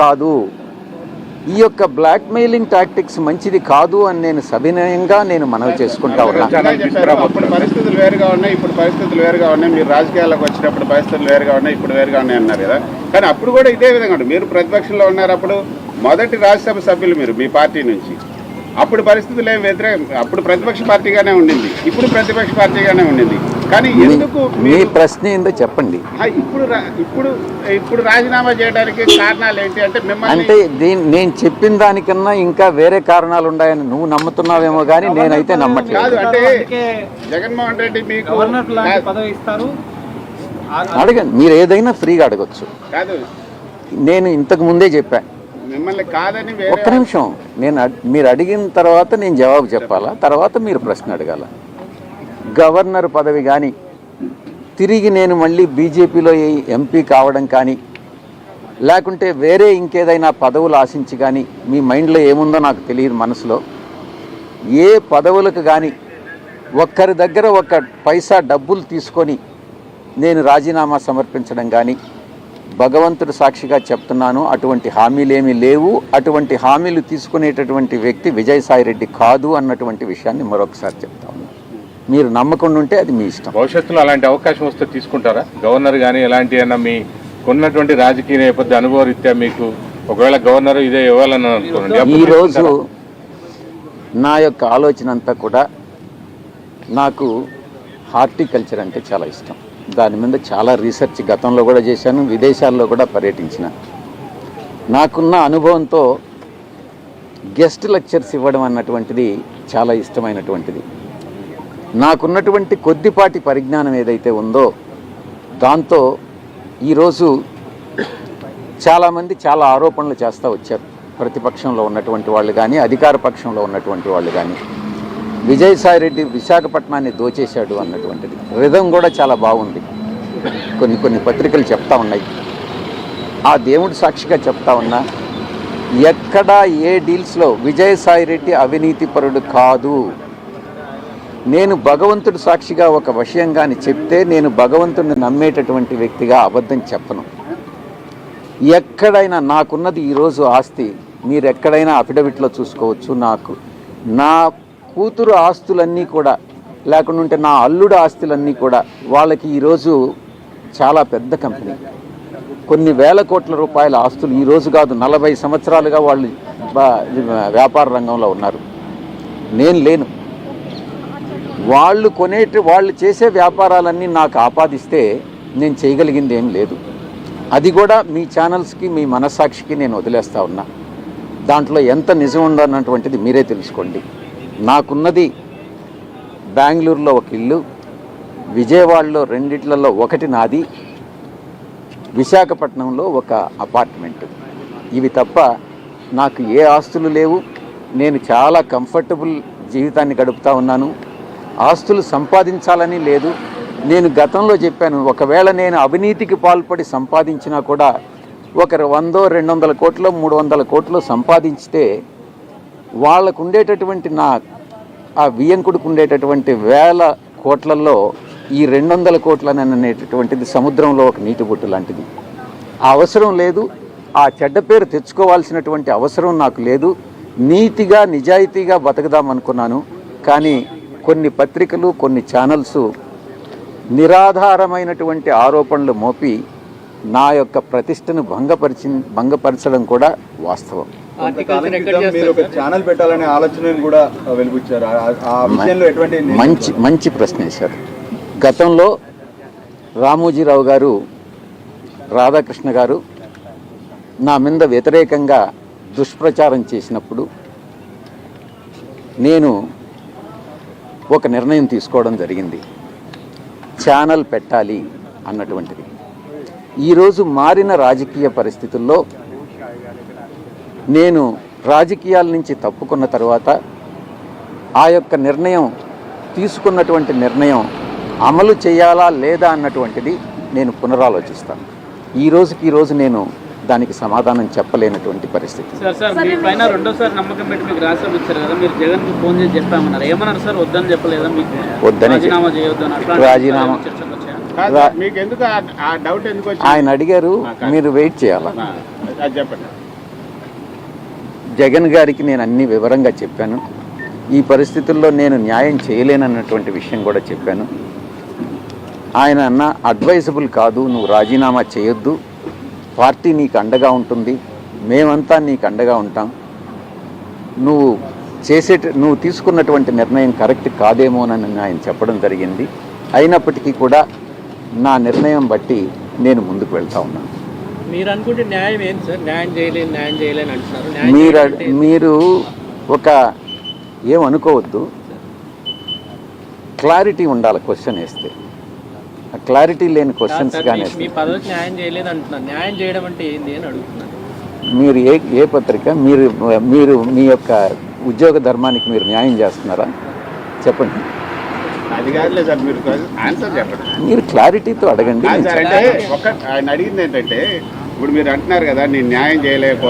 కాదు. ఈ యొక్క బ్లాక్ మెయిలింగ్ టాక్టిక్స్ మంచిది కాదు అని నేను సవినయంగా నేను మనవి చేసుకుంటా ఉన్నా. అప్పుడు పరిస్థితులు వేరుగా ఉన్నాయి ఇప్పుడు పరిస్థితులు వేరుగా ఉన్నాయి. మీరు రాజకీయాలకు వచ్చినప్పుడు పరిస్థితులు వేరుగా ఉన్నాయి ఇప్పుడు వేరుగా ఉన్నాయి అన్నారు కదా. కానీ అప్పుడు కూడా ఇదే విధంగా మీరు ప్రతిపక్షంలో ఉన్నారు అప్పుడు మొదటి రాజ్యసభ సభ్యులు మీరు మీ పార్టీ నుంచి. అప్పుడు పరిస్థితులు ఏం వ్యతిరేకం అప్పుడు ప్రతిపక్ష పార్టీగానే ఉండింది. ఇప్పుడు ప్రతిపక్ష పార్టీగానే ఉండింది. కానీ ఎందుకు మీ ప్రశ్న ఏందో చెప్పండి. ఆ, ఇప్పుడు ఇప్పుడు ఇప్పుడు రాజీనామా చేయడానికి కారణాలు ఏంటి? అంటే మిమ్మల్ని అంటే దీని నేను చెప్పిన దానికన్నా ఇంకా వేరే కారణాలు ఉన్నాయని నువ్వు నమ్ముతున్నావేమో కానీ నేనైతే కాదు నమ్మట్లేదు. అంటే జగన్మోహన్ రెడ్డి మీకు గవర్నర్ లాంటి పదవి ఇస్తారు. అడగండి మీరు ఏదైనా ఫ్రీగా అడగచ్చు. కాదు. నేను ఇంతకు ముందే చెప్పా. మిమ్మల్ని కాదని వేరే ఒక్క నిమిషం. నేను మీరు అడిగిన తర్వాత నేను జవాబు చెప్పాలా? తర్వాత మీరు ప్రశ్న అడగాల? గవర్నర్ పదవి కానీ తిరిగి నేను మళ్ళీ బీజేపీలో ఎంపీ కావడం కానీ లేకుంటే వేరే ఇంకేదైనా పదవులు ఆశించి కానీ మీ మైండ్లో ఏముందో నాకు తెలియదు మనసులో. ఏ పదవులకు కానీ ఒక్కరి దగ్గర ఒక్క పైసా డబ్బులు తీసుకొని నేను రాజీనామా సమర్పించడం కానీ భగవంతుడు సాక్షిగా చెప్తున్నాను అటువంటి హామీలేమీ లేవు. అటువంటి హామీలు తీసుకునేటటువంటి వ్యక్తి విజయసాయి రెడ్డి కాదు అన్నటువంటి విషయాన్ని మరొకసారి చెప్తాను. మీరు నమ్మకుండా ఉంటే అది మీ ఇష్టం. భవిష్యత్తులో అలాంటి అవకాశం వస్తే తీసుకుంటారా? గవర్నర్ కానీ ఎలాంటి అయినా మీ ఉన్నటువంటి రాజకీయ నేపథ్య అనుభవ రీత్యా మీకు ఒకవేళ గవర్నర్ ఇదే ఇవ్వాలని అనుకోండి. ఈరోజు? నా యొక్క ఆలోచన అంతా కూడా నాకు హార్టికల్చర్ అంటే చాలా ఇష్టం. దాని మీద చాలా రీసెర్చ్ గతంలో కూడా చేశాను విదేశాల్లో కూడా పర్యటించిన. నాకున్న అనుభవంతో గెస్ట్ లెక్చర్స్ ఇవ్వడం అన్నటువంటిది చాలా ఇష్టమైనటువంటిది. నాకున్నటువంటి కొద్దిపాటి పరిజ్ఞానం ఏదైతే ఉందో దాంతో ఈరోజు చాలామంది చాలా ఆరోపణలు చేస్తూ వచ్చారు. ప్రతిపక్షంలో ఉన్నటువంటి వాళ్ళు కానీ అధికార పక్షంలో ఉన్నటువంటి వాళ్ళు కానీ విజయసాయిరెడ్డి విశాఖపట్నాన్ని దోచేశాడు అన్నటువంటిది. రిధం కూడా చాలా బాగుంది. కొన్ని కొన్ని పత్రికలు చెప్తా ఉన్నాయి. ఆ దేవుడి సాక్షిగా చెప్తా ఉన్నా ఎక్కడా ఏ డీల్స్లో విజయసాయిరెడ్డి అవినీతిపరుడు కాదు. నేను భగవంతుడు సాక్షిగా ఒక విషయం కానీ చెప్తే నేను భగవంతుడిని నమ్మేటటువంటి వ్యక్తిగా అబద్ధం చెప్పను. ఎక్కడైనా నాకున్నది ఈరోజు ఆస్తి మీరు ఎక్కడైనా అఫిడవిట్లో చూసుకోవచ్చు నాకు. నా కూతురు ఆస్తులన్నీ కూడా లేకుండా ఉంటే నా అల్లుడు ఆస్తులన్నీ కూడా వాళ్ళకి ఈరోజు చాలా పెద్ద కంపెనీ. కొన్ని వేల కోట్ల రూపాయల ఆస్తులు ఈరోజు కాదు నలభై సంవత్సరాలుగా వాళ్ళు వ్యాపార రంగంలో ఉన్నారు. నేను లేను. వాళ్ళు కొనేటి వాళ్ళు చేసే వ్యాపారాలన్నీ నాకు ఆపాదిస్తే నేను చేయగలిగింది ఏం లేదు. అది కూడా మీ ఛానల్స్కి మీ మనస్సాక్షికి నేను వదిలేస్తా ఉన్నా. దాంట్లో ఎంత నిజం ఉందన్నటువంటిది మీరే తెలుసుకోండి. నాకున్నది బెంగళూరులో ఒక ఇల్లు విజయవాడలో రెండిట్లలో ఒకటి నాది విశాఖపట్నంలో ఒక అపార్ట్మెంట్. ఇవి తప్ప నాకు ఏ ఆస్తులు లేవు. నేను చాలా కంఫర్టబుల్ జీవితాన్ని గడుపుతా ఉన్నాను. ఆస్తులు సంపాదించాలని లేదు. నేను గతంలో చెప్పాను ఒకవేళ నేను అవినీతికి పాల్పడి సంపాదించినా కూడా ఒకరు వందో రెండు వందల కోట్లు మూడు వందల కోట్లు సంపాదించితే వాళ్ళకు ఉండేటటువంటి నా ఆ వియంకుడికి ఉండేటటువంటి వేల కోట్లలో ఈ రెండు వందల కోట్లని అనేటటువంటిది సముద్రంలో ఒక నీటి బొట్టు లాంటిది. ఆ అవసరం లేదు. ఆ చెడ్డ పేరు తెచ్చుకోవాల్సినటువంటి అవసరం నాకు లేదు. నీతిగా నిజాయితీగా బతకదాం అనుకున్నాను కానీ కొన్ని పత్రికలు కొన్ని ఛానల్స్ నిరాధారమైనటువంటి ఆరోపణలు మోపి నా యొక్క ప్రతిష్టను భంగపరిచి భంగపరచడం కూడా వాస్తవం. ఛానల్ పెట్టాలనే ఆలోచనను కూడా వెలిబుచ్చారు. ఆ- ఆ విషయంలో ఎటువంటి మంచి మంచి ప్రశ్న వేశారు. గతంలో రామోజీరావు గారు రాధాకృష్ణ గారు నా మీద వ్యతిరేకంగా దుష్ప్రచారం చేసినప్పుడు నేను ఒక నిర్ణయం తీసుకోవడం జరిగింది. ఛానల్ పెట్టాలి అన్నటువంటిది. ఈరోజు మారిన రాజకీయ పరిస్థితుల్లో నేను రాజకీయాల నుంచి తప్పుకున్న తర్వాత ఆ యొక్క నిర్ణయం తీసుకున్నటువంటి నిర్ణయం అమలు చేయాలా లేదా అన్నటువంటిది నేను పునరాలోచిస్తాను. ఈ రోజుకి ఈరోజు నేను దానికి సమాధానం చెప్పలేనటువంటి పరిస్థితి. సార్ సార్ మీ పైన రెండోసారి నమ్మకం పెట్టి మీకు రాష్ట్రం ఇచ్చారు కదా మీరు జగన్కి ఫోన్ చేసి చెప్పామన్నారు. ఏమన్నారు సార్? వద్దని చెప్పలేదా మీకు? వద్దనే రాజీనామా చేయొద్దని అట్లాంటి రాజీనామా. చర్చలు వచ్చాయా? కాదు మీకు ఎందుకు ఆ- ఆ డౌట్ ఎందుకు వచ్చింది? ఆయన అడిగారు మీరు వెయిట్ చేయాలా? జగన్ గారికి నేను అన్ని వివరంగా చెప్పాను. ఈ పరిస్థితుల్లో నేను న్యాయం చేయలేనన్నటువంటి విషయం కూడా చెప్పాను. ఆయన అన్న అడ్వైజబుల్ కాదు నువ్వు రాజీనామా చేయొద్దు. పార్టీ నీకు అండగా ఉంటుంది మేమంతా నీకు అండగా ఉంటాం. నువ్వు చేసే నువ్వు తీసుకున్నటువంటి నిర్ణయం కరెక్ట్ కాదేమోనని ఆయన చెప్పడం జరిగింది. అయినప్పటికీ కూడా నా నిర్ణయం బట్టి నేను ముందుకు వెళ్తా ఉన్నాను. మీరు అనుకుంటే న్యాయం ఏంటి సార్? న్యాయం చేయలేని న్యాయం చేయలేని అంటున్నారు. న్యాయం మీరు? మీరు ఒక ఏమనుకోవద్దు క్లారిటీ ఉండాలి క్వశ్చన్ వేస్తే. క్లారిటీ లేని క్వశ్చన్స్ కానీ మీ- మీ పదవికి న్యాయం చేయలేదు అంటున్నారు న్యాయం చేయడం అంటే ఏంది అని అడుగుతున్నాను. మీరు ఏ ఏ పత్రిక? మీరు మీరు మీ యొక్క ఉద్యోగ ధర్మానికి మీరు న్యాయం చేస్తున్నారా? చెప్పండి. మీరు ఆన్సర్ చెప్పండి. మీరు క్లారిటీతో అడగండి ఆయన అడిగింది ఏంటంటే ఇప్పుడు మీరు అంటున్నారు కదా నేను న్యాయం చేయలేకపోతే